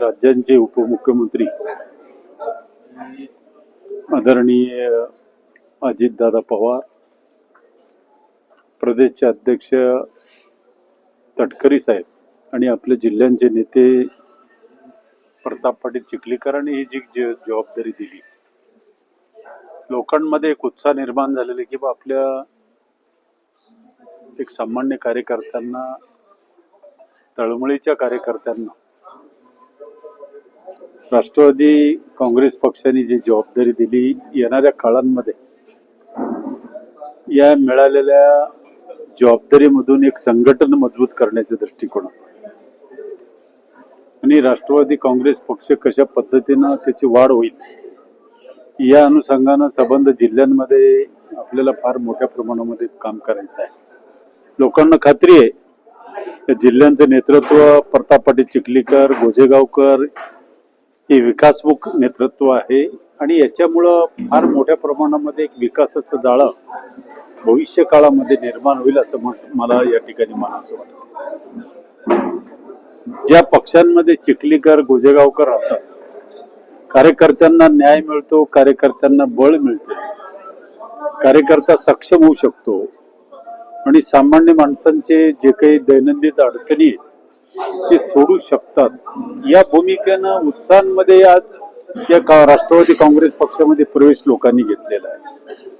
राज्यांचे उपमुख्यमंत्री आदरणीय अजितदादा पवार प्रदेशचे अध्यक्ष तटकरी साहेब आणि आपले जिल्ह्यांचे नेते प्रताप पाटील चिखलीकरांनी ही जी जबाबदारी दिली. लोकांमध्ये एक उत्साह निर्माण झालेला की बा आपल्या एक सामान्य कार्यकर्त्यांना तळमळीच्या कार्यकर्त्यांना राष्ट्रवादी काँग्रेस पक्षाने जी जबाबदारी दिली येणाऱ्या काळांमध्ये या मिळालेल्या जबाबदारीमधून एक संघटन मजबूत करण्याच्या दृष्टिकोनात आणि राष्ट्रवादी काँग्रेस पक्ष कशा पद्धतीनं त्याची वाढ होईल या अनुषंगानं संबंध जिल्ह्यांमध्ये आपल्याला फार मोठ्या प्रमाणामध्ये काम करायचं आहे. लोकांना खात्री आहे जिल्ह्यांचं नेतृत्व प्रताप पाटील चिखलीकर गोजेगावकर हे विकासमुख नेतृत्व आहे आणि याच्यामुळं फार मोठ्या प्रमाणामध्ये एक विकासाचं जाळं भविष्य काळामध्ये निर्माण होईल असं म्हण मला या ठिकाणी म्हणावंसं वाटतं. ज्या पक्षांमध्ये चिखलीकर गोजेगावकर राहतात कार्यकर्त्यांना न्याय मिळतो कार्यकर्त्यांना बळ मिळते कार्यकर्ता सक्षम होऊ शकतो आणि सामान्य माणसांचे जे काही दैनंदिन अडचणी आहेत, ते सोडू शकतात. या भूमिकेनं उत्साहांमध्ये आज या का- राष्ट्रवादी काँग्रेस पक्षामध्ये प्रवेश लोकांनी घेतलेला आहे.